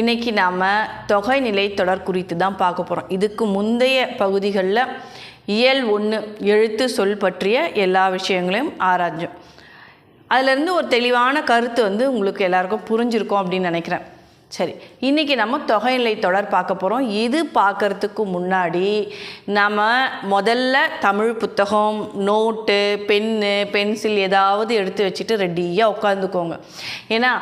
இன்னைக்கு நாம் தொகை நிலை தொடர் குறித்து தான் பார்க்க போகிறோம் இதுக்கு முந்தைய பகுதிகளில் இயல் ஒன்று எழுத்து சொல் பற்றிய எல்லா விஷயங்களையும் ஆராய்ஞ்சோம். அதிலிருந்து ஒரு தெளிவான கருத்து வந்து உங்களுக்கு எல்லாருக்கும் புரிஞ்சிருக்கும் அப்படின்னு நினைக்கிறேன். சரி இன்றைக்கி நம்ம தொகைநிலை தொடர் பார்க்க போகிறோம் இது பார்க்கறதுக்கு முன்னாடி நம்ம முதல்ல தமிழ் புத்தகம் நோட்டு பென்னு பென்சில் ஏதாவது எடுத்து வச்சுட்டு ரெடியாக உட்காந்துக்கோங்க ஏன்னா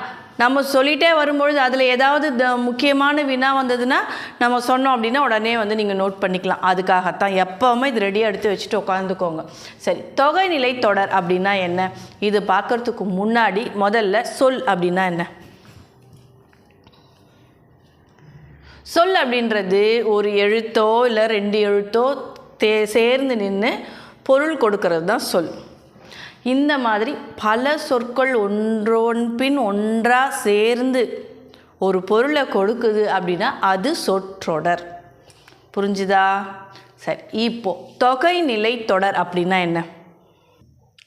நம்ம சொல்லிகிட்டே வரும்பொழுது அதில் ஏதாவது த முக்கியமான வினா வந்ததுன்னா நம்ம சொன்னோம் அப்படின்னா உடனே வந்து நீங்கள் நோட் பண்ணிக்கலாம். அதுக்காகத்தான். எப்போவுமே இது ரெடியாக எடுத்து வச்சுட்டு உட்காந்துக்கோங்க சரி தொகைநிலை தொடர் அப்படின்னா என்ன? இது பார்க்கறதுக்கு முன்னாடி முதல்ல சொல் அப்படின்னா என்ன? சொல் அப்படின்றது ஒரு எழுத்தோ இல்லை ரெண்டு எழுத்தோ தே சேர்ந்து நின்று பொருள் கொடுக்கறது தான் சொல். இந்த மாதிரி பல சொற்கள் ஒன்றொன் பின் ஒன்றாக சேர்ந்து ஒரு பொருளை கொடுக்குது அப்படின்னா அது சொற்றொடர். புரிஞ்சுதா? சரி இப்போது தொகை நிலை தொடர் அப்படின்னா என்ன?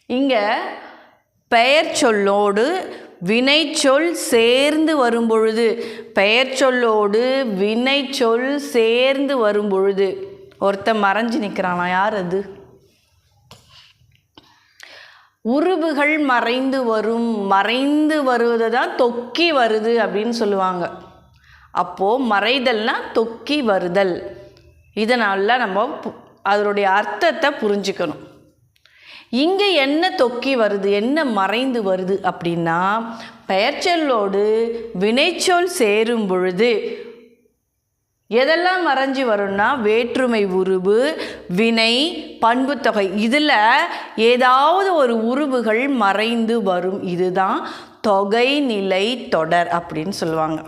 இங்கே பெயர் சொல்லோடு வினைச்சொல் சேர்ந்து வரும்பொழுது பெயர் சொல்லோடு வினைச்சொல் சேர்ந்து வரும்பொழுது ஒருத்தன் மறைஞ்சு நிற்கிறானா யார் அது? உருவுகள் மறைந்து வரும் மறைந்து வருவது தான் தொக்கி வருது அப்படின்னு சொல்லுவாங்க. அப்போது மறைதல்னால் தொக்கி வருதல். இதனால நம்ம பு- அதனுடைய அர்த்தத்தை புரிஞ்சுக்கணும். இங்கே என்ன தொக்கி வருது என்ன மறைந்து வருது அப்படின்னா பெயர்ச்சொல்லோடு வினைச்சொல் சேரும் பொழுது எதெல்லாம் மறைஞ்சு வரும்னா வேற்றுமை உருவு வினை பண்புத்தொகை. இதில் ஏதாவது ஒரு உருவுகள் மறைந்து வரும். இதுதான் தொகை நிலை தொடர் அப்படின்னு சொல்லுவாங்க.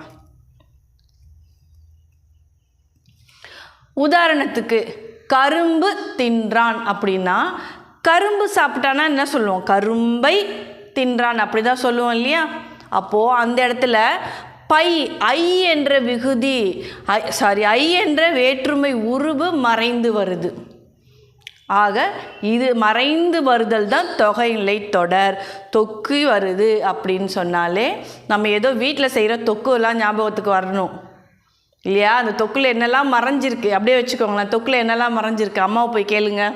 உதாரணத்துக்கு கரும்பு தின்றான் அப்படின்னா கரும்பு சாப்பிட்டானா என்ன சொல்லுவோம்? கரும்பை தின்றான் அப்படி தான் சொல்லுவோம் இல்லையா? அப்போது அந்த இடத்துல பை ஐ என்ற விகுதி சாரி ஐ என்ற வேற்றுமை உருவு மறைந்து வருது. ஆக இது மறைந்து வருதல் தான் தொகைநிலை தொடர். தொக்கு வருது அப்படின்னு சொன்னாலே நம்ம ஏதோ வீட்டில் செய்கிற தொக்குலாம் ஞாபகத்துக்கு வரணும். இல்லையா? அந்த தொக்குல என்னெல்லாம் மறைஞ்சிருக்கு? அப்படியே வச்சுக்கோங்களேன். தொக்குல என்னெல்லாம் மறைஞ்சிருக்கு? அம்மாவை போய் கேளுங்க.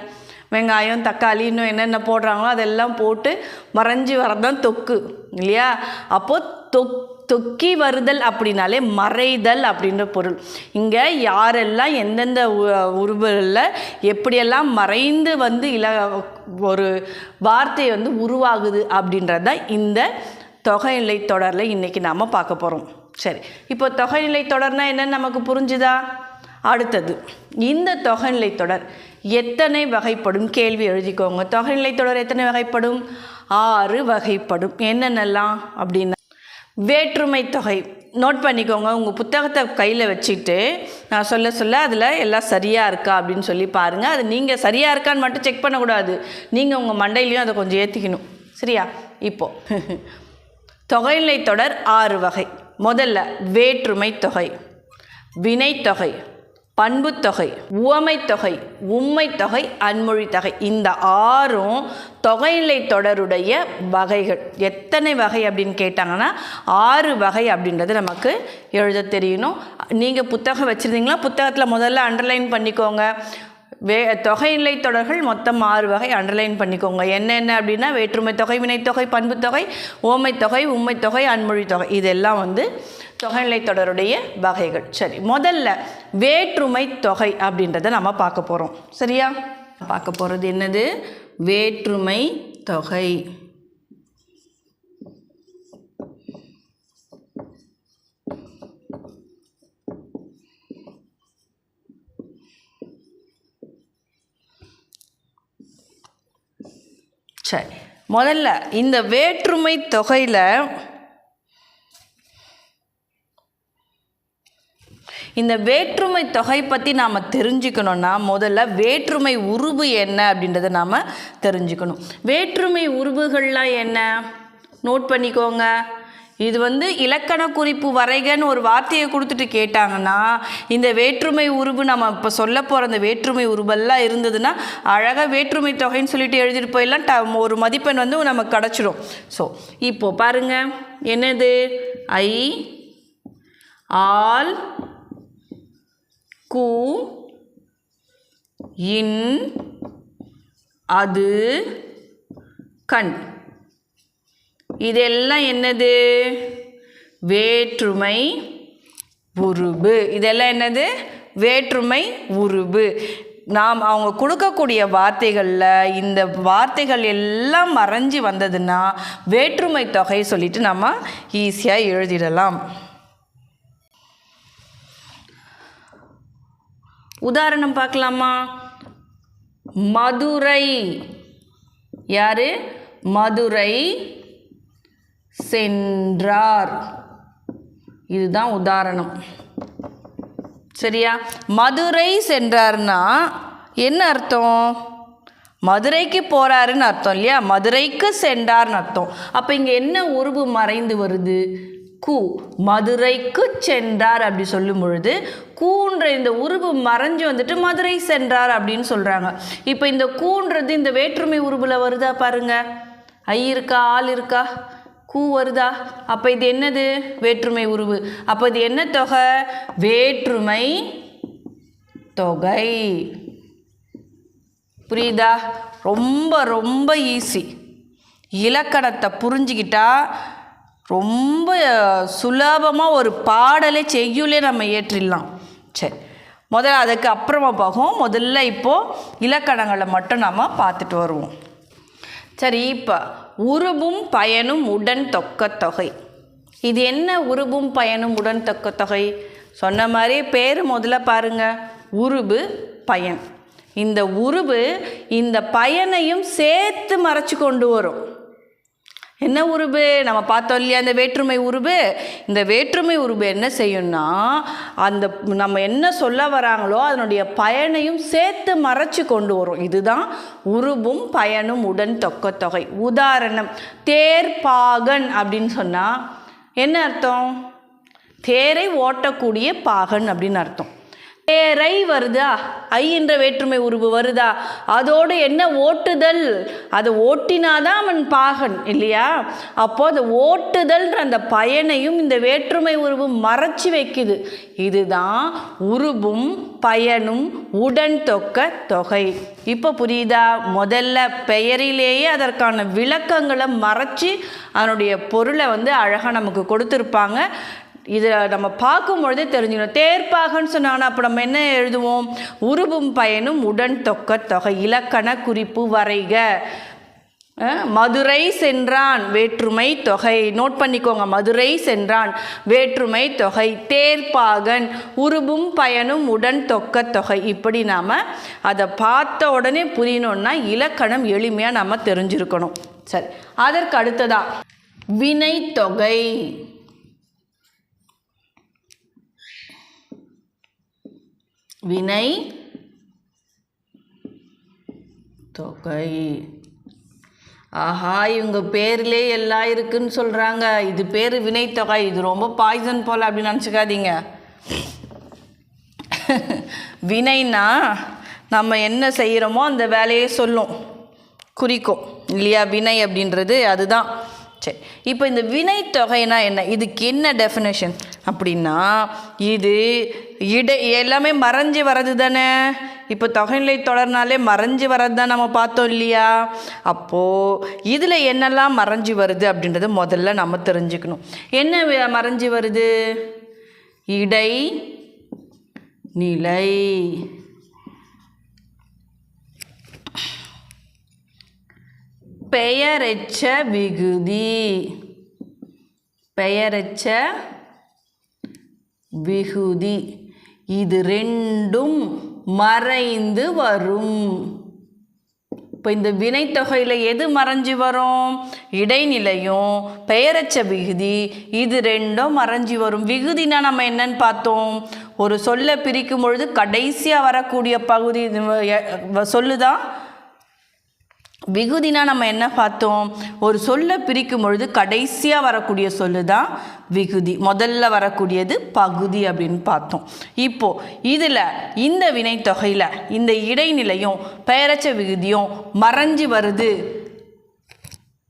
வெங்காயம் தக்காளி இன்னும் என்னென்ன போடுறாங்களோ அதெல்லாம் போட்டு மறைஞ்சு வரதான் தொக்கு. இல்லையா? அப்போது தொக் தொக்கி வருதல் அப்படின்னாலே மறைதல் அப்படின்ற பொருள். இங்கே யாரெல்லாம் எந்தெந்த உருவில் எப்படியெல்லாம் மறைந்து வந்து இல ஒரு வார்த்தை வந்து உருவாகுது அப்படின்றது தான் இந்த தொகைநிலை தொடரில் இன்றைக்கி நாம் பார்க்க போகிறோம் சரி இப்போ தொகைநிலை தொடர்னா என்னன்னு நமக்கு புரிஞ்சுதா? அடுத்தது இந்த தொகைநிலை தொடர் எத்தனை வகைப்படும்? கேள்வி எழுதிக்கோங்க. தொகைநிலை தொடர் எத்தனை வகைப்படும்? ஆறு வகைப்படும். என்னென்னலாம் அப்படின்னா வேற்றுமை தொகை. நோட் பண்ணிக்கோங்க உங்கள் புத்தகத்தை கையில் வச்சுட்டு நான் சொல்ல சொல்ல அதில் எல்லாம் சரியாக இருக்கா அப்படின்னு சொல்லி பாருங்கள் அது நீங்கள் சரியாக இருக்கான்னு மட்டும் செக் பண்ணக்கூடாது. நீங்கள் உங்கள் மண்டையிலையும் அதை கொஞ்சம் ஏற்றிக்கணும் சரியா? இப்போது தொகைநிலை தொடர் ஆறு வகை. முதல்ல வேற்றுமை தொகை. வினைத்தொகை. பண்புத்தொகை உவமைத்தொகை உம்மைத்தொகை அன்மொழித்தொகை இந்த ஆறும் தொகைநிலை தொடருடைய வகைகள். எத்தனை வகை அப்படின்னு கேட்டாங்கன்னா ஆறு வகை அப்படின்றது நமக்கு எழுத தெரியணும் நீங்கள் புத்தகம் வச்சுருந்தீங்களா? புத்தகத்தில் முதல்ல அண்டர்லைன் பண்ணிக்கோங்க. வே தொகைநிலை தொடர்கள் மொத்தம் ஆறு வகை. அண்டர்லைன் பண்ணிக்கோங்க. என்னென்ன அப்படின்னா வேற்றுமை தொகை வினைத்தொகை பண்புத்தொகை ஓமைத்தொகை உண்மைத்தொகை அன்மொழி தொகை. இதெல்லாம் வந்து தொகைநிலை தொடருடைய வகைகள். சரி முதல்ல வேற்றுமை தொகை அப்படின்றத நம்ம பார்க்க போகிறோம் சரியா? பார்க்க போகிறது என்னது? வேற்றுமை தொகை. சரி முதல்ல இந்த வேற்றுமை தொகையில் இந்த வேற்றுமை தொகை பற்றி நாம் தெரிஞ்சுக்கணுன்னா முதல்ல வேற்றுமை உருவு என்ன அப்படின்றத நாம் தெரிஞ்சுக்கணும். வேற்றுமை உருவுகள்லாம் என்ன? நோட் பண்ணிக்கோங்க. இது வந்து இலக்கண குறிப்பு வரைகன்னு ஒரு வார்த்தையை கொடுத்துட்டு கேட்டாங்கன்னா இந்த வேற்றுமை உருவு நம்ம இப்போ சொல்ல போகிற அந்த வேற்றுமை உருவெல்லாம் இருந்ததுன்னா அழகாக வேற்றுமை தொகைன்னு சொல்லிட்டு எழுதிட்டு போயிடலாம். ட ஒரு மதிப்பெண் வந்து நமக்கு கிடச்சிடும். ஸோ இப்போது பாருங்கள் என்னது? ஐ ஆல் கு இன் அது கண். இதெல்லாம் என்னது? வேற்றுமை உருபு. இதெல்லாம் என்னது? வேற்றுமை உருபு. நாம் அவங்க கொடுக்கக்கூடிய வார்த்தைகளில் இந்த வார்த்தைகள் எல்லாம் மறைஞ்சு வந்ததுன்னா வேற்றுமை தொகை சொல்லிட்டு நம்ம ஈஸியாக எழுதிடலாம். உதாரணம் பார்க்கலாமா? மதுரை. யாரு? மதுரை சென்றார். இதுதான் உதாரணம். சரியா? மதுரை சென்றார்னா என்ன அர்த்தம்? மதுரைக்கு போகிறாருன்னு அர்த்தம் இல்லையா? மதுரைக்கு சென்றார்னு அர்த்தம். அப்போ இங்கே என்ன உருவு மறைந்து வருது? கூ. மதுரைக்கு சென்றார் அப்படி சொல்லும் பொழுது கூன்ற இந்த உருவு மறைஞ்சு வந்துட்டு மதுரை சென்றார் அப்படின்னு சொல்கிறாங்க இப்போ இந்த கூன்றது இந்த வேற்றுமை உருவில் வருதா பாருங்கள் ஐ இருக்கா ஆள் இருக்கா? கூ வருதா? அப்போ இது என்னது? வேற்றுமை உருவு. அப்போ இது என்ன தொகை? வேற்றுமை தொகை. புரியுதா? ரொம்ப ரொம்ப ஈஸி இலக்கணத்தை புரிஞ்சுக்கிட்டா ரொம்ப சுலபமாக ஒரு பாடலை செய்யுளே நம்ம ஏற்றிடலாம். சரி. முதல்ல அதுக்கு அப்புறமா போகும். முதல்ல இப்போது இலக்கணங்களை மட்டும் நம்ம பார்த்துட்டு வருவோம். சரி இப்போ உருபும் பயனும் உடன் தொக்க தொகை. இது என்ன உருபும் பயனும் உடன் தொக்க தொகை? சொன்ன மாதிரி பேர் முதல்ல பாருங்க. உருபு பயன். இந்த உருபு இந்த பயனையும் சேர்த்து மறைச்சு கொண்டு வரும். என்ன உருபு? நம்ம பார்த்தோம் இல்லையா அந்த வேற்றுமை உருபு? இந்த வேற்றுமை உருபு என்ன செய்யும்னா அந்த நம்ம என்ன சொல்ல வராங்களோ அதனுடைய பயனையும் சேர்த்து மறைச்சு கொண்டு வரும். இதுதான் உருபும் பயனும் உடன் தொக்க தொகை. உதாரணம் பாகன் அப்படின்னு சொன்னால் என்ன அர்த்தம்? தேரை ஓட்டக்கூடிய பாகன் அப்படின்னு அர்த்தம். தேரை வருதா? ஐ என்ற வேற்றுமை உருவு வருதா? அதோடு என்ன ஓட்டுதல்? அதை ஓட்டினாதான் அவன் பாகன் இல்லையா? அப்போ அந்த ஓட்டுதல்ன்ற அந்த பயனையும் இந்த வேற்றுமை உருவு மறைச்சி வைக்குது. இதுதான் உருவும் பயனும் உடன் தொக்க தொகை. இப்போ புரியுதா? முதல்ல பெயரிலேயே அதற்கான விளக்கங்களை மறைச்சி அதனுடைய பொருளை வந்து அழகாக நமக்கு கொடுத்துருப்பாங்க. இதை நம்ம பார்க்கும் பொழுதே தெரிஞ்சுக்கணும். தேர்ப்பாகன்னு சொன்னாங்கன்னா அப்போ நம்ம என்ன எழுதுவோம்? உருவும் பயனும் உடன் தொக்க தொகை இலக்கண குறிப்பு வரைக. மதுரை சென்றான் வேற்றுமை தொகை. நோட் பண்ணிக்கோங்க மதுரை சென்றான் வேற்றுமை தொகை. தேர்ப்பாகன் உருவும் பயனும் உடன் தொக்க தொகை. இப்படி நாம் அதை பார்த்த உடனே புரியணும்னா இலக்கணம் எளிமையாக நம்ம தெரிஞ்சிருக்கணும். சரி அதற்கு அடுத்ததா? வினை தொகை. வினை தொகை. ஆஹா இவங்க பேர்லே எல்லாம் இருக்குன்னு சொல்கிறாங்க இது பேர் வினைத்தொகை இது ரொம்ப பாய்சன் போல் அப்படின்னு நினச்சிக்காதீங்க. வினைனா நம்ம என்ன செய்கிறோமோ அந்த வேலையை சொல்லும். குறிக்கும். இல்லையா? வினை அப்படின்றது அதுதான். சரி. இப்போ இந்த வினை தொகைனா என்ன? இதுக்கு என்ன டெஃபினேஷன் அப்படின்னா இது இடை எல்லாமே மறைஞ்சு வர்றது தானே இப்போ தொகைநிலை தொடர்னாலே மறைஞ்சு வர்றது தான் நம்ம பார்த்தோம் இல்லையா? அப்போது இதில் என்னெல்லாம் மறைஞ்சு வருது அப்படின்றத முதல்ல நம்ம தெரிஞ்சுக்கணும். என்ன மறைஞ்சி மறைஞ்சு வருது? இடை நிலை. பெயரெச்ச விகுதி. பெயரெச்ச விகுதி. இது ரெண்டும் மறைந்து வரும். இப்போ இந்த வினைத்தொகையில் எது மறைஞ்சு வரும்? இடைநிலையும் பெயரச்ச விகுதி இது ரெண்டும் மறைஞ்சு வரும். விகுதினா நம்ம என்னன்னு பார்த்தோம்? ஒரு சொல்லை பிரிக்கும் பொழுது கடைசியாக வரக்கூடிய பகுதி வ- சொல்லுதான் விகுதினா நம்ம என்ன பார்த்தோம்? ஒரு சொல்லை பிரிக்கும் பொழுது கடைசியாக வரக்கூடிய சொல்லு தான் விகுதி. முதல்ல வரக்கூடியது பகுதி அப்படின்னு பார்த்தோம். இப்போது இதில் இந்த வினைத்தொகையில் இந்த இடைநிலையும் பெயரச்ச விகுதியும் மறைஞ்சு வருது.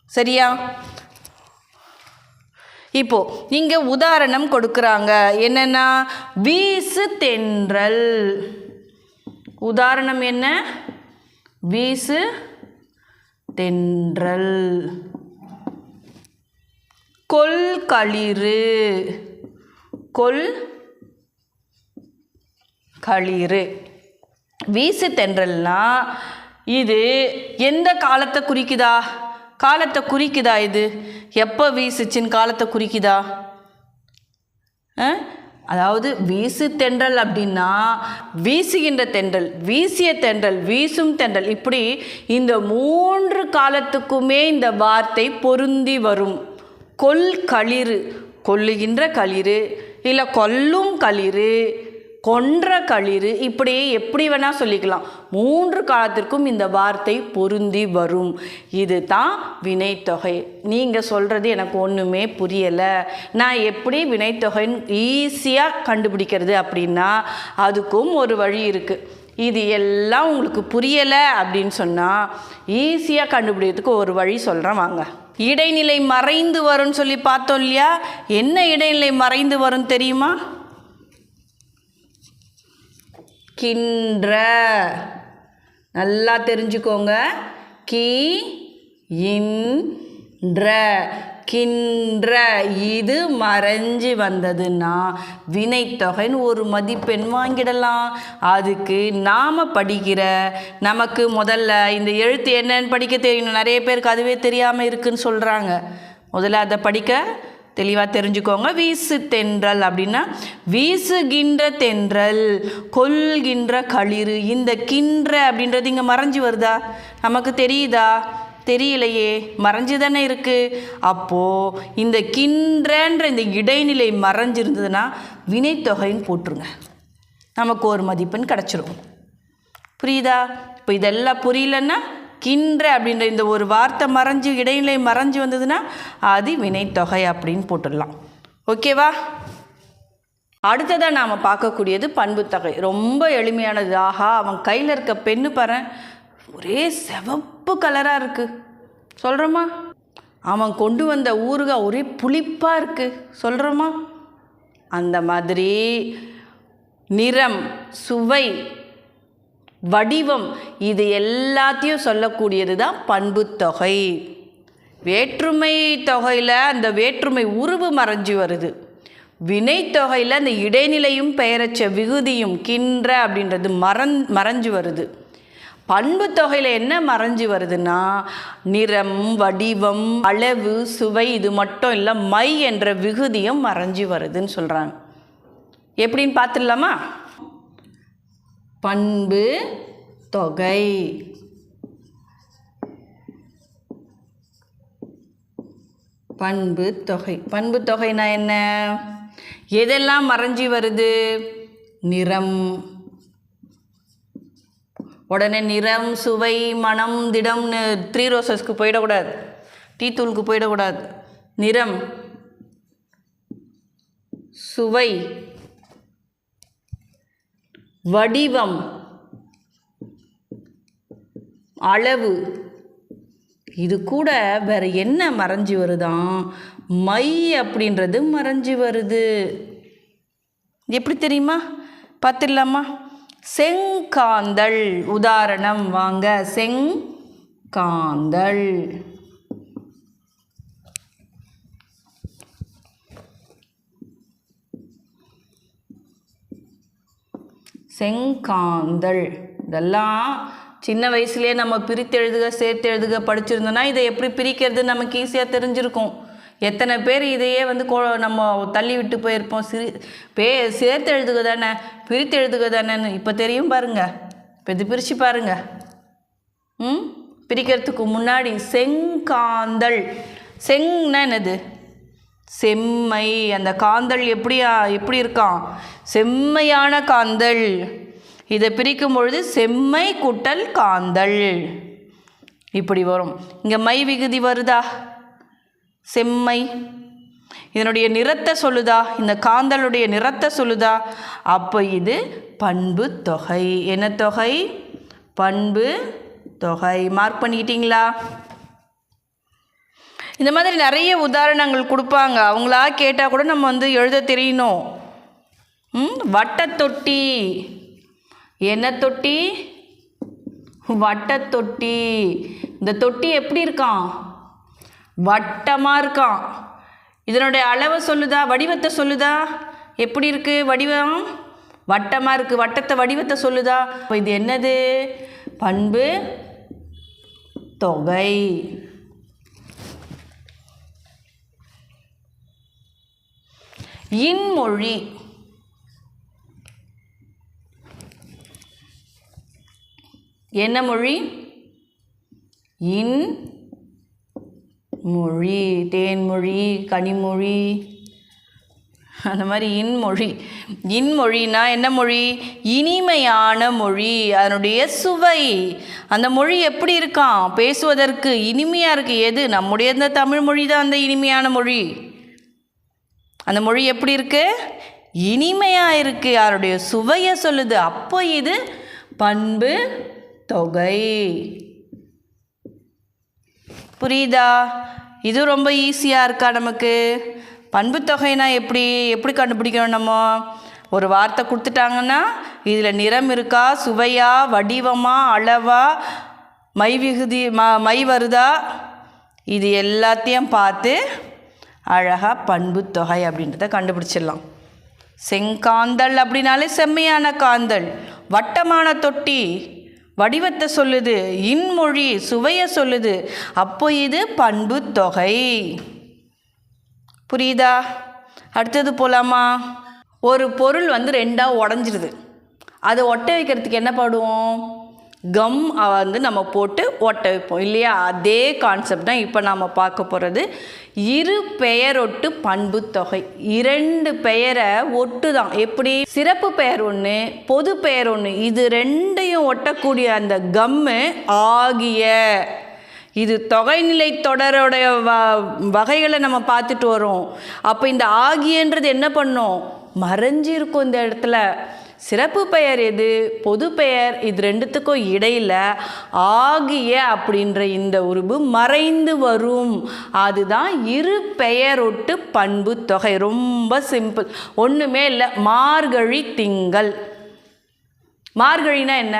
சரியா? இப்போ இங்கே உதாரணம் கொடுக்குறாங்க. என்னென்னா வீசு தென்றல். உதாரணம் என்ன? வீசு தென்றல். கொள்களிறு கொள் கொல் களிறு. வீசு தென்றல்னா இது எந்த காலத்தை குறிக்குதா? காலத்தை குறிக்குதா இது? எப்போ வீசுச்சின்னு காலத்தை குறிக்குதா? ஆ? அதாவது வீசு தென்றல் அப்படின்னா வீசுகின்ற தென்றல் வீசிய தென்றல் வீசும் தென்றல். இப்படி இந்த மூன்று காலத்துக்குமே இந்த வார்த்தை பொருந்தி வரும். கொல் களிறு கொல்லுகின்ற களிறு இல்லை கொல்லும் களிறு கொன்ற களிறு இப்படியே எப்படி வேணால் சொல்லிக்கலாம். மூன்று காலத்திற்கும் இந்த வார்த்தை பொருந்தி வரும். இது தான் வினைத்தொகை. நீங்கள் சொல்கிறது எனக்கு ஒன்றுமே புரியலை. நான் எப்படி வினைத்தொகைன்னு ஈஸியாக கண்டுபிடிக்கிறது அப்படின்னா அதுக்கும் ஒரு வழி இருக்குது இது எல்லாம் உங்களுக்கு புரியலை அப்படின்னு சொன்னால் ஈஸியாக கண்டுபிடிக்கிறதுக்கு ஒரு வழி சொல்கிறேன் வாங்க. இடைநிலை மறைந்து வரும்னு சொல்லி பார்த்தோம் இல்லையா? என்ன இடைநிலை மறைந்து வரும் தெரியுமா? கின்ற நல்லா தெரிஞ்சுக்கோங்க. கி இன்ற. கின்ற. இது மறைஞ்சு வந்ததுன்னா வினைத்தொகைன்னு ஒரு மதிப்பெண் வாங்கிடலாம். அதுக்கு நாம் படிக்கிற நமக்கு முதல்ல இந்த எழுத்து என்னன்னு படிக்க தெரியணும் நிறைய பேருக்கு அதுவே தெரியாமல் இருக்குன்னு சொல்கிறாங்க முதல்ல அதை படிக்க தெளிவாக தெரிஞ்சுக்கோங்க. வீசு தென்றல் அப்படின்னா வீசுகின்ற தென்றல் கொல்கின்ற களிறு. இந்த கின்ற அப்படின்றது இங்கே மறைஞ்சு வருதா? நமக்கு தெரியுதா? தெரியலையே. மறைஞ்சு தானே இருக்குது அப்போது இந்த கின்றன்ற இந்த இடைநிலை மறைஞ்சிருந்ததுன்னா வினைத்தொகைன்னு போட்டுருங்க. நமக்கு ஒரு மதிப்பெண் கிடச்சிரும் புரியுதா? இப்போ இதெல்லாம் புரியலன்னா கின்ற அப்படின்ற இந்த ஒரு வார்த்தை மறைஞ்சு இடைநிலை மறைஞ்சு வந்ததுன்னா அது வினைத்தொகை அப்படின்னு போட்டுடலாம். ஓகேவா? அடுத்ததாக நாம் பார்க்கக்கூடியது பண்புத்தொகை ரொம்ப எளிமையானது. ஆஹா அவன் கையில் இருக்க பெண்ணு பாரு. ஒரே சிவப்பு கலராக இருக்குது சொல்கிறோமா அவன் கொண்டு வந்த ஊறுகாய் ஒரே புளிப்பாக இருக்குது சொல்கிறோமா அந்த மாதிரி நிறம் சுவை வடிவம். இது எல்லாத்தையும் சொல்லக்கூடியது தான் பண்புத்தொகை. வேற்றுமை தொகையில் அந்த வேற்றுமை உருவு மறைஞ்சு வருது. வினைத்தொகையில் அந்த இடைநிலையும் பெயரச்ச விகுதியும் கின்ற அப்படின்றது மறந் மறைஞ்சு வருது. பண்பு தொகையில் என்ன மறைஞ்சு வருதுன்னா நிறம் வடிவம் அளவு சுவை இது மட்டும் இல்லை மை என்ற விகுதியும் மறைஞ்சு வருதுன்னு சொல்கிறாங்க எப்படின்னு பார்த்துடலாமா? பண்பு தொகை. பண்பு தொகை. பண்பு தொகைனா என்ன? எதெல்லாம் மறைஞ்சி வருது? நிறம். உடனே நிறம் சுவை மனம் திடம்னு த்ரீ ரோசஸ்க்கு போயிடக்கூடாது. டீ தூளுக்கு போயிடக்கூடாது. நிறம். சுவை. வடிவம். அளவு. இது கூட வேறு என்ன மறைஞ்சு வருதாம் மை அப்படின்றது மறைஞ்சு வருது. எப்படி தெரியுமா? பார்த்துடலாமா? செங்காந்தள் உதாரணம் வாங்க. செங்காந்தல். செங்காந்தள் இதெல்லாம் சின்ன வயசுலேயே நம்ம பிரித்து எழுதுக சேர்த்து எழுதுக படிச்சிருந்தோன்னா இதை எப்படி பிரிக்கிறது நமக்கு ஈஸியாக தெரிஞ்சிருக்கும். எத்தனை பேர் இதையே வந்து கோ நம்ம தள்ளி விட்டு போயிருப்போம். சிரி பே சேர்த்து எழுதுக தானே பிரித்து எழுதுக தானேன்னு இப்போ தெரியும் பாருங்க. இப்போ இது பிரித்து பாருங்க. ம்? பிரிக்கிறதுக்கு முன்னாடி செங்காந்தள் செங்னா என்னது செம்மை அந்த காந்தல் எப்படியா எப்படி இருக்கான்? செம்மையான காந்தல். இதை பிரிக்கும் பொழுது செம்மை குட்டல் காந்தள் இப்படி வரும். இங்கே மை விகுதி வருதா? செம்மை. இதனுடைய நிறத்தை சொல்லுதா? இந்த காந்தலுடைய நிறத்தை சொல்லுதா? அப்போ இது பண்பு தொகை. என்ன தொகை? பண்பு தொகை. மார்க் பண்ணிக்கிட்டீங்களா இந்த மாதிரி நிறைய உதாரணங்கள் கொடுப்பாங்க. அவங்களா கேட்டால் கூட நம்ம வந்து எழுத தெரியணும். ம் வட்டத்தொட்டி. என்ன தொட்டி? வட்டத்தொட்டி. இந்த தொட்டி எப்படி இருக்கான் வட்டமாக இருக்கான் இதனுடைய அளவை சொல்லுதா? வடிவத்தை சொல்லுதா? எப்படி இருக்குது வடிவம்? வட்டமாக இருக்குது வட்டத்தை வடிவத்தை சொல்லுதா? இப்போ இது என்னது? பண்பு? தொகை. இன்மொழி என்ன மொழி? இன் மொழி தேன்மொழி கனிமொழி. அந்த மாதிரி இன்மொழி. இன்மொழினா என்ன மொழி? இனிமையான மொழி. அதனுடைய சுவை. அந்த மொழி எப்படி இருக்கான் பேசுவதற்கு இனிமையாக இருக்குது எது? நம்முடைய இந்த தமிழ் மொழி தான் அந்த இனிமையான மொழி. அந்த மொழி எப்படி இருக்குது இனிமையாக இருக்குது யாருடைய சுவையை சொல்லுது? அப்போ இது பண்பு தொகை. புரியுதா? இது ரொம்ப ஈஸியாக இருக்கா நமக்கு? பண்பு தொகைனா எப்படி? எப்படி கண்டுபிடிக்கணும் நம்ம? ஒரு வார்த்தை கொடுத்துட்டாங்கன்னா இதில் நிறம் இருக்கா? சுவையா? வடிவமா? அளவா? மை விகுதி ம மை வருதா? இது எல்லாத்தையும் பார்த்து அழகாக பண்பு தொகை அப்படின்றத கண்டுபிடிச்சிடலாம். செங்காந்தல் அப்படின்னாலே செம்மையான காந்தல். வட்டமான தொட்டி. வடிவத்தை சொல்லுது. இன்மொழி சுவையை சொல்லுது. அப்போ இது பண்பு தொகை. புரியுதா? அடுத்தது போலாமா? ஒரு பொருள் வந்து ரெண்டாக உடஞ்சிருது. அதை ஒட்ட வைக்கிறதுக்கு என்ன பாடுவோம்? கம் வந்து நம்ம போட்டு ஒட்ட வைப்போம். இல்லையா? அதே கான்செப்ட் தான் இப்போ நாம் பார்க்க போகிறது இரு பெயரொட்டு பண்பு தொகை. இரண்டு பெயரை ஒட்டு தான். எப்படி? சிறப்பு பெயர் ஒன்று பொது பெயர் ஒன்று இது ரெண்டையும் ஒட்டக்கூடிய அந்த கம்மு ஆகிய இது தொகைநிலை தொடரோடைய வ வகைகளை நம்ம பார்த்துட்டு வரோம். அப்போ இந்த ஆகியன்றது என்ன பண்ணும்? மறைஞ்சு இருக்கும் இந்த இடத்துல. சிறப்பு பெயர் எது? பொது பெயர். இது ரெண்டுத்துக்கும் இடையில் ஆகிய அப்படின்ற இந்த உருபு மறைந்து வரும். அதுதான் இரு பெயரொட்டு பண்பு தொகை. ரொம்ப சிம்பிள். ஒன்றுமே இல்லை. மார்கழி திங்கள். மார்கழினா என்ன?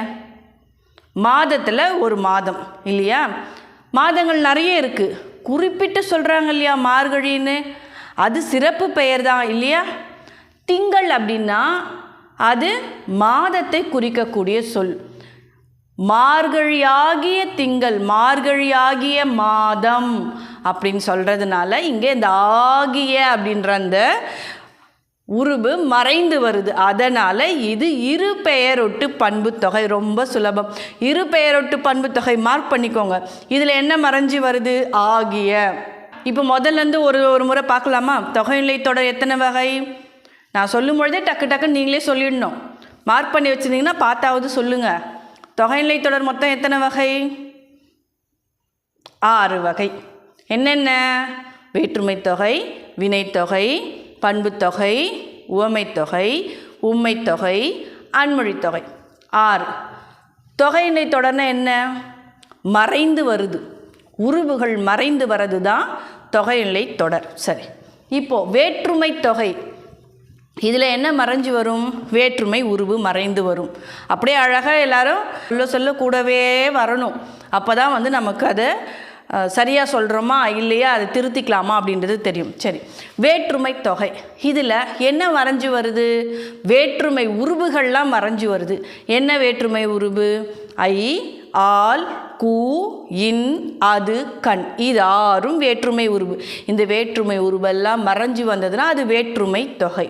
மாதத்தில் ஒரு மாதம். இல்லையா? மாதங்கள் நிறைய இருக்குது குறிப்பிட்டு சொல்கிறாங்க இல்லையா மார்கழின்னு? அது சிறப்பு பெயர் தான் இல்லையா? திங்கள் அப்படின்னா அது மாதத்தை குறிக்கக்கூடிய சொல். மார்கழியாகிய திங்கள் மார்கழியாகிய மாதம் அப்படின்னு சொல்கிறதுனால இங்கே இந்த ஆகிய அப்படின்ற அந்த உருபு மறைந்து வருது. அதனால் இது இரு பெயரொட்டு பண்பு தொகை. ரொம்ப சுலபம். இரு பெயரொட்டு பண்பு தொகை மார்க் பண்ணிக்கோங்க. இதில் என்ன மறைஞ்சு வருது? ஆகிய. இப்போ முதல்லேருந்து ஒரு ஒரு முறை பார்க்கலாமா? தொகைநிலை தொடர் எத்தனை வகை? நான் சொல்லும் பொழுதே டக்கு டக்குன்னு நீங்களே சொல்லிடணும். மார்க் பண்ணி வச்சுருந்தீங்கன்னா பார்த்தாவது சொல்லுங்கள் தொகைநிலை தொடர் மொத்தம் எத்தனை வகை? ஆறு வகை. என்னென்ன? வேற்றுமை தொகை வினைத்தொகை பண்புத்தொகை உவமைத்தொகை உண்மைத்தொகை அன்மொழித்தொகை ஆறு. தொகையினை தொடர்னா என்ன? மறைந்து வருது. உருவுகள் மறைந்து வர்றது தான் தொகையிலை தொடர். சரி. இப்போது வேற்றுமை தொகை. இதில் என்ன மறைஞ்சு வரும்? வேற்றுமை உருவு மறைந்து வரும். அப்படியே அழகாக எல்லாரும் சொல்ல சொல்ல கூடவே வரணும். அப்போ தான் வந்து நமக்கு அதை சரியாக சொல்கிறோமா இல்லையா அதை திருத்திக்கலாமா அப்படின்றது தெரியும். சரி வேற்றுமை தொகை. இதில் என்ன மறைஞ்சு வருது? வேற்றுமை உருவுகள்லாம் மறைஞ்சு வருது. என்ன வேற்றுமை உருவு? ஐ ஆல் கூ இன் அது கண். இது ஆறும் வேற்றுமை உருவு. இந்த வேற்றுமை உருவெல்லாம் மறைஞ்சு வந்ததுன்னா அது வேற்றுமை தொகை.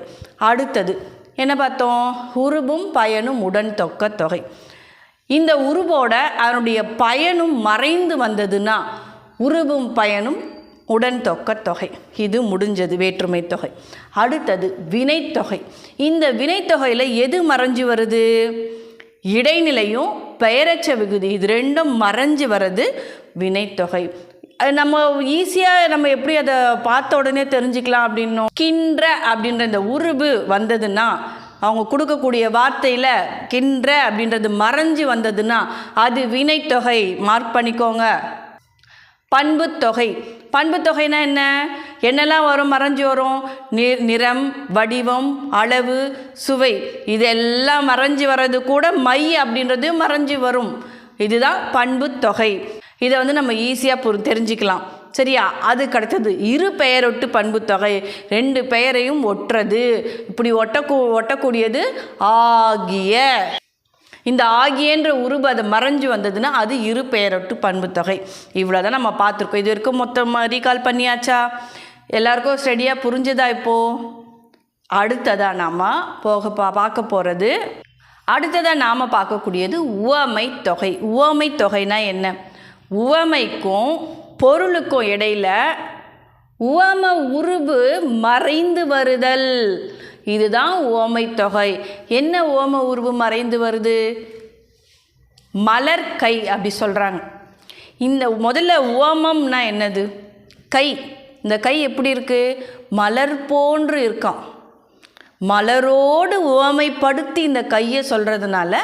அடுத்தது என்ன பார்த்தோம்? உருவும் பயனும் உடன் தொக்க தொகை. இந்த உருவோட அதனுடைய பயனும் மறைந்து வந்ததுன்னா உருவும் பயனும் உடன் தொக்க தொகை. இது முடிஞ்சது வேற்றுமை தொகை. அடுத்தது வினைத்தொகை இந்த வினைத்தொகையில் எது மறைஞ்சு வருது? இடைநிலையும் பெயரச்ச விகுதி இது ரெண்டும் மறைஞ்சு வர்றது வினைத்தொகை அது நம்ம ஈஸியாக நம்ம எப்படி அதை பார்த்த உடனே தெரிஞ்சுக்கலாம் அப்படின்னோம். கின்ற அப்படின்ற இந்த உருவு வந்ததுன்னா அவங்க கொடுக்கக்கூடிய வார்த்தையில் கின்ற அப்படின்றது மறைஞ்சு வந்ததுன்னா அது வினைத்தொகை. மார்க் பண்ணிக்கோங்க. பண்புத்தொகை. பண்புத்தொகைனா என்ன? என்னெல்லாம் வரும்? மறைஞ்சு வரும். நி நிறம் வடிவம் அளவு சுவை. இதெல்லாம் மறைஞ்சு வர்றது கூட மை அப்படின்றது மறைஞ்சு வரும். இதுதான் பண்புத்தொகை. இதை வந்து நம்ம ஈஸியாக புரி தெரிஞ்சுக்கலாம். சரியா? அது கிடைத்தது இரு பெயரொட்டு பண்புத்தொகை ரெண்டு பெயரையும் ஒட்டுறது இப்படி ஒட்டக்கூ ஒட்டக்கூடியது ஆகிய. இந்த ஆகியன்ற உருபு அதை மறைஞ்சு வந்ததுன்னா அது இரு பெயரொட்டு பண்புத்தொகை இவ்வளோ தான் நம்ம பார்த்துருக்கோம். இது வரைக்கும் மொத்தமாக ரீகால் பண்ணியாச்சா? எல்லாருக்கும் ஸ்டடியாக புரிஞ்சதா இப்போது அடுத்ததாக நாம் போக பா பார்க்க போகிறது அடுத்ததாக நாம் பார்க்கக்கூடியது உவமை தொகை. உவமை தொகைனா என்ன? உவமைக்கும் பொருளுக்கும் இடையில உவம உருவு மறைந்து வருதல். இதுதான் உவமை தொகை. என்ன உவம உருவு மறைந்து வருது? மலர் கை அப்படி சொல்கிறாங்க இந்த முதல்ல உவமம்னா என்னது? கை. இந்த கை எப்படி இருக்குது மலர் போன்று இருக்கான் மலரோடு உவமைப்படுத்தி இந்த கையை சொல்கிறதுனால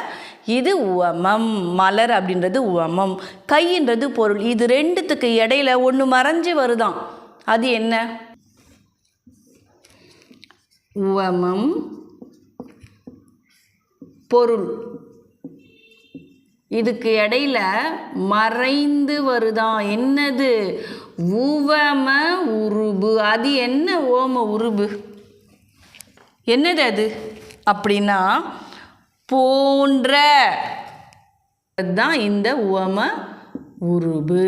இது உவமம். மலர் அப்படின்றது உவமம். கைன்றது பொருள். இது ரெண்டுத்துக்கு இடையில ஒன்று மறைஞ்சு வருதான். அது என்ன? உவமம். பொருள். இதுக்கு இடையில மறைந்து வருதான். என்னது? உவம உருபு. அது என்ன ஓம உருபு? என்னது அது? அப்படின்னா போன்ற. தான் இந்த உவம உருபு.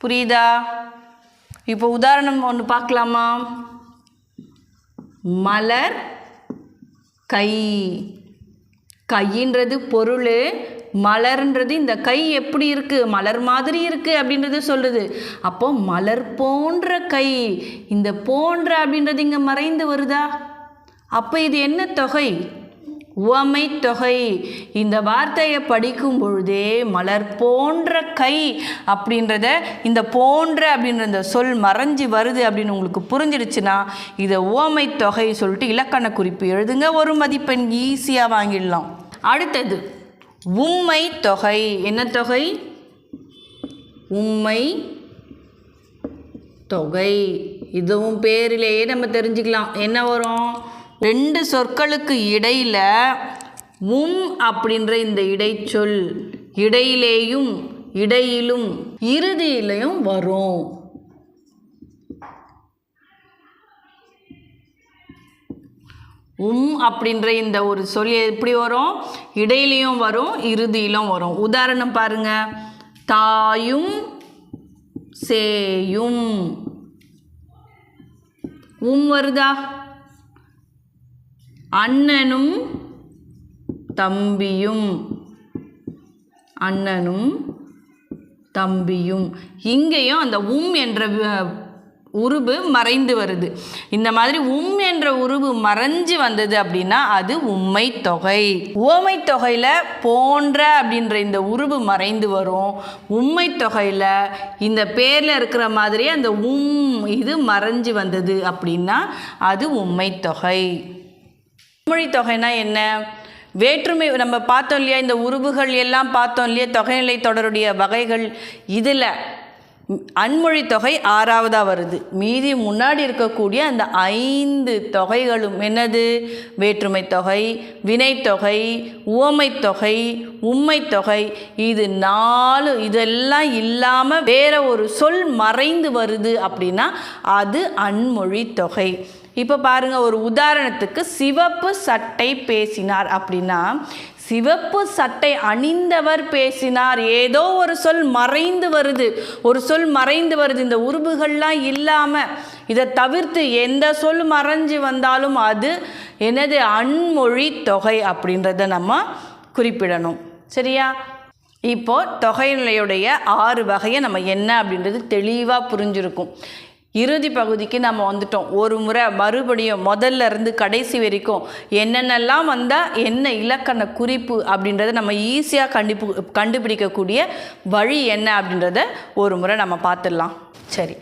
புரியுதா? இப்போ உதாரணம் ஒன்று பார்க்கலாமா? மலர் கை. கையின்றது பொருள் மலர்ன்றது இந்த கை எப்படி இருக்குது மலர் மாதிரி இருக்குது அப்படின்றது சொல்லுது. அப்போது மலர் போன்ற கை இந்த போன்ற அப்படின்றது இங்கே மறைந்து வருதா? அப்போ இது என்ன தொகை? உவமை தொகை. இந்த வார்த்தையை படிக்கும் பொழுதே மலர் போன்ற கை அப்படின்றத இந்த போன்ற அப்படின்ற இந்த சொல் மறைஞ்சு வருது அப்படின்னு உங்களுக்கு புரிஞ்சிடுச்சுன்னா இதை உவமை தொகை சொல்லிட்டு இலக்கண குறிப்பு எழுதுங்க. ஒரு மதிப்பெண் ஈஸியாக வாங்கிடலாம். அடுத்தது உம்மை தொகை. என்ன தொகை? உம்மை தொகை. இதுவும் பேரிலேயே நம்ம தெரிஞ்சுக்கலாம். என்ன வரும்? ரெண்டு சொற்களுக்கு இடையில் உம் அப்படின்ற இந்த இடைச்சொல் இடையிலேயும் இடையிலும் இறுதியிலையும் வரும். உம் அப்படின்ற இந்த ஒரு சொல் எப்படி வரும்? இடையிலையும் வரும் இறுதியிலும் வரும். உதாரணம் பாருங்க. தாயும் சேயும். உம் வருதா? அண்ணனும் தம்பியும். அண்ணனும் தம்பியும். இங்கேயும் அந்த உம் என்ற உருவு மறைந்து வருது. இந்த மாதிரி உம் என்ற உருவு மறைஞ்சு வந்தது அப்படின்னா அது உம்மை தொகை ஓமை தொகையில் போன்ற அப்படின்ற இந்த உருவு மறைந்து வரும். உம்மை தொகையில் இந்த பேரில் இருக்கிற மாதிரி அந்த உம் இது மறைஞ்சு வந்தது அப்படின்னா அது உம்மை தொகை மொழி தொகைனா என்ன? வேற்றுமை நம்ம பார்த்தோம் இல்லையா இந்த உருவுகள் எல்லாம் பார்த்தோம் இல்லையா தொகைநிலை தொடருடைய வகைகள் இதில். அன்மொழி தொகை ஆறாவதாக வருது. மீதி முன்னாடி இருக்கக்கூடிய அந்த ஐந்து தொகைகளும் என்னது? வேற்றுமை தொகை வினைத்தொகை உவமைத்தொகை உண்மைத்தொகை தொகை இது நாலு இதெல்லாம் இல்லாமல் வேற ஒரு சொல் மறைந்து வருது அப்படின்னா அது அன்மொழி தொகை. இப்போ பாருங்கள் ஒரு உதாரணத்துக்கு சிவப்பு சட்டை பேசினார் அப்படின்னா சிவப்பு சட்டை அணிந்தவர் பேசினார். ஏதோ ஒரு சொல் மறைந்து வருது. ஒரு சொல் மறைந்து வருது. இந்த உருவுகள்லாம் இல்லாமல் இதை தவிர்த்து எந்த சொல் மறைஞ்சு வந்தாலும் அது என்னது? அன்மொழி தொகை அப்படின்றத நம்ம குறிப்பிடணும். சரியா? இப்போ தொகைநிலையுடைய ஆறு வகையை நம்ம என்ன அப்படின்றது தெளிவாக புரிஞ்சிருக்கும். இறுதி பகுதிக்கு நம்ம வந்துட்டோம். ஒரு முறை மறுபடியும் முதல்ல இருந்து கடைசி வரைக்கும் என்னென்னலாம் வந்தால் என்ன இலக்கண குறிப்பு அப்படின்றத நம்ம ஈஸியாக கண்டுபு கண்டுபிடிக்கக்கூடிய வழி என்ன அப்படின்றத ஒரு முறை நம்ம பார்த்துடலாம். சரி.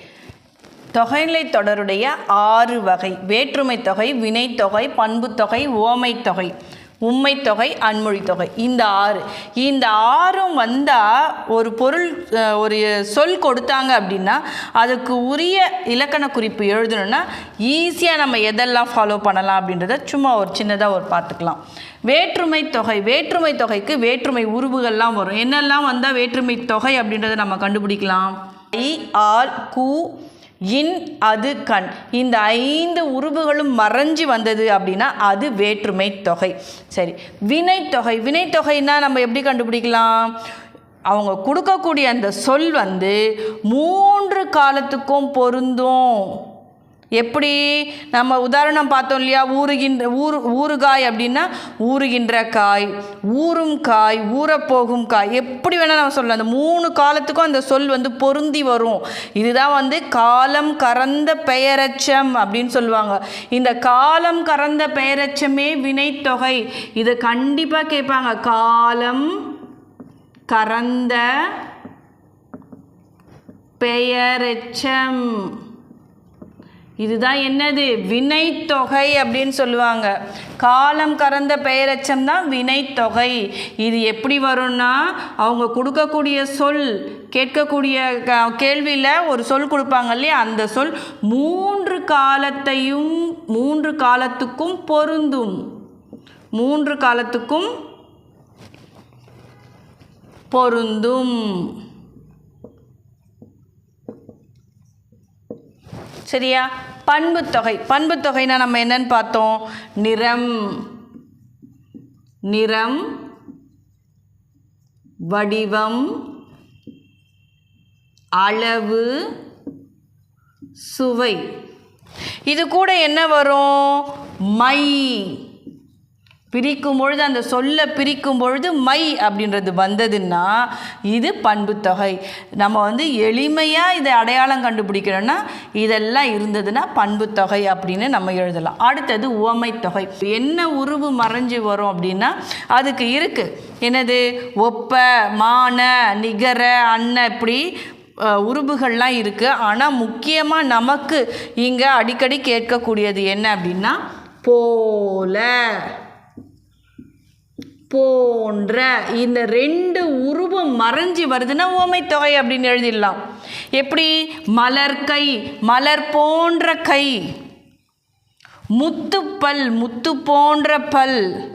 தொகைநிலை தொடருடைய ஆறு வகை. வேற்றுமை தொகை வினைத்தொகை பண்புத்தொகை தொகை உண்மை தொகை அன்மொழி தொகை இந்த ஆறு. இந்த ஆறும் வந்தால் ஒரு பொருள் ஒரு சொல் கொடுத்தாங்க அப்படின்னா அதுக்கு உரிய இலக்கண குறிப்பு எழுதணும்னா ஈஸியாக நம்ம எதெல்லாம் ஃபாலோ பண்ணலாம் அப்படின்றத சும்மா ஒரு சின்னதாக ஒரு பார்த்துக்கலாம். வேற்றுமை தொகை வேற்றுமை தொகைக்கு வேற்றுமை உருவுகள்லாம் வரும். என்னெல்லாம் வந்தால் வேற்றுமை தொகை அப்படின்றத நம்ம கண்டுபிடிக்கலாம்? ஐ ஆல் கூ இன் அது கண். இந்த ஐந்து உருவுகளும் மறைஞ்சு வந்தது அப்படின்னா அது வேற்றுமை தொகை. சரி வினைத்தொகை வினைத்தொகைன்னா நம்ம எப்படி கண்டுபிடிக்கலாம்? அவங்க கொடுக்கக்கூடிய அந்த சொல் வந்து மூன்று காலத்துக்கும் பொருந்தும். எப்படி நம்ம உதாரணம் பார்த்தோம் இல்லையா? ஊறுகின்ற ஊறு ஊறுகாய் அப்படின்னா ஊறுகின்ற காய் ஊறும் காய் ஊறப்போகும் காய். எப்படி வேணால் நம்ம சொல்லலாம். அந்த மூணு காலத்துக்கும் அந்த சொல் வந்து பொருந்தி வரும். இதுதான் வந்து காலம் கறந்த பெயரச்சம் அப்படின்னு சொல்லுவாங்க. இந்த காலம் கறந்த பெயரச்சமே வினைத்தொகை. இதை கண்டிப்பாக கேட்பாங்க. காலம் கறந்த பெயரெச்சம். இதுதான் என்னது? வினைத்தொகை அப்படின்னு சொல்லுவாங்க. காலம் கறந்த பெயரச்சம் தான் வினைத்தொகை. இது எப்படி வரும்னா அவங்க கொடுக்கக்கூடிய சொல் கேட்கக்கூடிய க- கேள்வியில் ஒரு சொல் கொடுப்பாங்க இல்லையா? அந்த சொல் மூன்று காலத்தையும் மூன்று காலத்துக்கும் பொருந்தும். மூன்று காலத்துக்கும் பொருந்தும். சரியா? பண்புத்தொகை பண்புத்தொகைனா நம்ம என்னன்னு பார்த்தோம்? நிறம். நிறம். வடிவம். அளவு. சுவை. இது கூட என்ன வரும்? மை. பிரிக்கும் பொழுது அந்த சொல்ல பிரிக்கும் பொழுது மை அப்படின்றது வந்ததுன்னா இது பண்புத்தொகை. நம்ம வந்து எளிமையாக இதை அடையாளம் கண்டுபிடிக்கணும்னா இதெல்லாம் இருந்ததுன்னா பண்புத்தொகை அப்படின்னு நம்ம எழுதலாம். அடுத்தது உவமைத்தொகை. என்ன உருவு மறைஞ்சு வரும் அப்படின்னா அதுக்கு இருக்குது என்னது? ஒப்ப மான நிகர அன்ன இப்படி அஹ், உருபுகள்லாம் இருக்குது ஆனால் முக்கியமாக நமக்கு இங்கே அடிக்கடி கேட்கக்கூடியது என்ன அப்படின்னா போல. போன்ற இந்த ரெண்டு உருவம் மறைஞ்சி வருதுன்னா ஓமை தொகை அப்படின்னு எழுதிடலாம். எப்படி? மலர் கை மலர் போன்ற கை. முத்துப்பல் முத்து போன்ற பல்.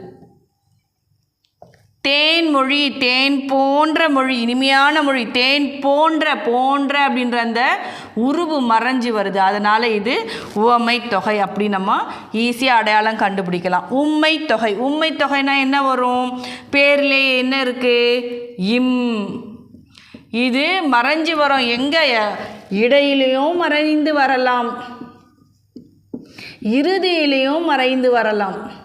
தேன் மொழி தேன் போன்ற மொழி இனிமையான மொழி தேன் போன்ற போன்ற அப்படின்ற அந்த உருவு மறைஞ்சு வருது. அதனால் இது உவமை தொகை அப்படி நம்ம ஈஸியாக அடையாளம் கண்டுபிடிக்கலாம். உம்மை தொகை. உம்மை தொகைனா என்ன வரும்? பேர்லே என்ன இருக்குது இம். இது மறைஞ்சு வரும். எங்கே? இடையிலையும் மறைந்து வரலாம். இறுதியிலையும் மறைந்து வரலாம்.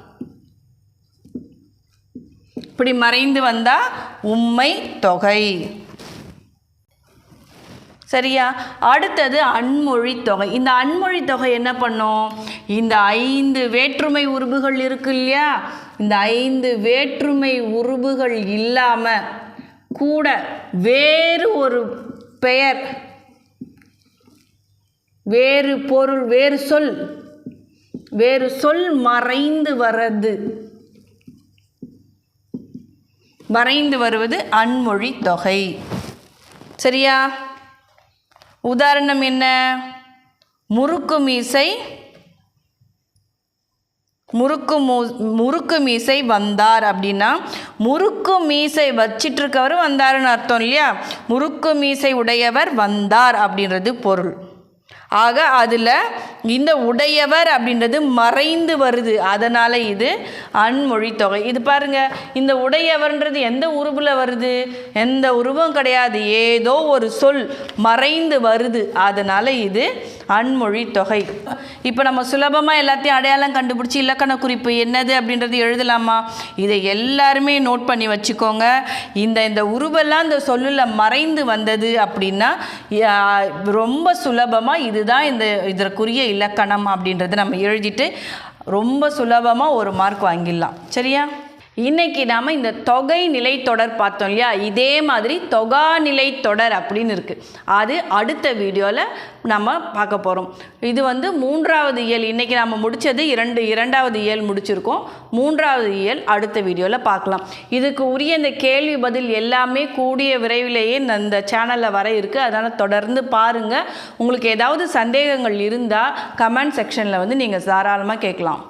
இப்படி மறைந்து வந்தால் உம்மை தொகை. சரியா? அடுத்தது அன்மொழி தொகை. இந்த அன்மொழி தொகை என்ன பண்ணும்? இந்த ஐந்து வேற்றுமை உருபுகள் இருக்கு இல்லையா? இந்த ஐந்து வேற்றுமை உருபுகள் இல்லாமல் கூட வேறு ஒரு பெயர் வேறு பொருள் வேறு சொல் வேறு சொல் மறைந்து வர்றது. மறைந்து வருவது அன்மொழி தொகை. சரியா? உதாரணம் என்ன? முறுக்கு மீசை முறுக்கு மூ முறுக்கு மீசை வந்தார் அப்படின்னா முறுக்கு மீசை வச்சிட்ருக்கவர் வந்தாருன்னு அர்த்தம் இல்லையா? முறுக்கு மீசை உடையவர் வந்தார் அப்படின்றது பொருள். ஆக அதில் இந்த உடையவர் அப்படின்றது மறைந்து வருது. அதனால் இது அன்மொழி தொகை. இது பாருங்க இந்த உடையவர்ன்றது எந்த உருவில் வருது? எந்த உருவம் கிடையாது. ஏதோ ஒரு சொல் மறைந்து வருது. அதனால் இது அன்மொழி தொகை. இப்போ நம்ம சுலபமாக எல்லாத்தையும் அடையாளம் கண்டுபிடிச்சி இலக்கண குறிப்பு என்னது அப்படின்றது எழுதலாமா? இதை எல்லாருமே நோட் பண்ணி வச்சுக்கோங்க. இந்த இந்த உருவெல்லாம் இந்த சொல்லில் மறைந்து வந்தது அப்படின்னா ரொம்ப சுலபமாக இது இதுதான் இந்த இதற்குரிய இலக்கணம் அப்படின்றத நம்ம எழுதிட்டு ரொம்ப சுலபமாக ஒரு மார்க் வாங்கிடலாம். சரியா? இன்னைக்கு நாம் இந்த தொகை நிலை தொடர் பார்த்தோம் இல்லையா? இதே மாதிரி தொகா நிலை தொடர் அப்படின்னு இருக்குது அது அடுத்த வீடியோவில் நம்ம பார்க்க போகிறோம் இது வந்து மூன்றாவது இயல். இன்றைக்கி நம்ம முடித்தது இரண்டு இரண்டாவது இயல் முடிச்சிருக்கோம். மூன்றாவது இயல் அடுத்த வீடியோவில் பார்க்கலாம். இதுக்கு உரிய இந்த கேள்வி பதில் எல்லாமே கூடிய விரைவிலேயே இந்த சேனலில் வர இருக்குது அதனால் தொடர்ந்து பாருங்கள் உங்களுக்கு ஏதாவது சந்தேகங்கள் இருந்தால் கமெண்ட் செக்ஷனில் வந்து நீங்கள் தாராளமாக கேட்கலாம்.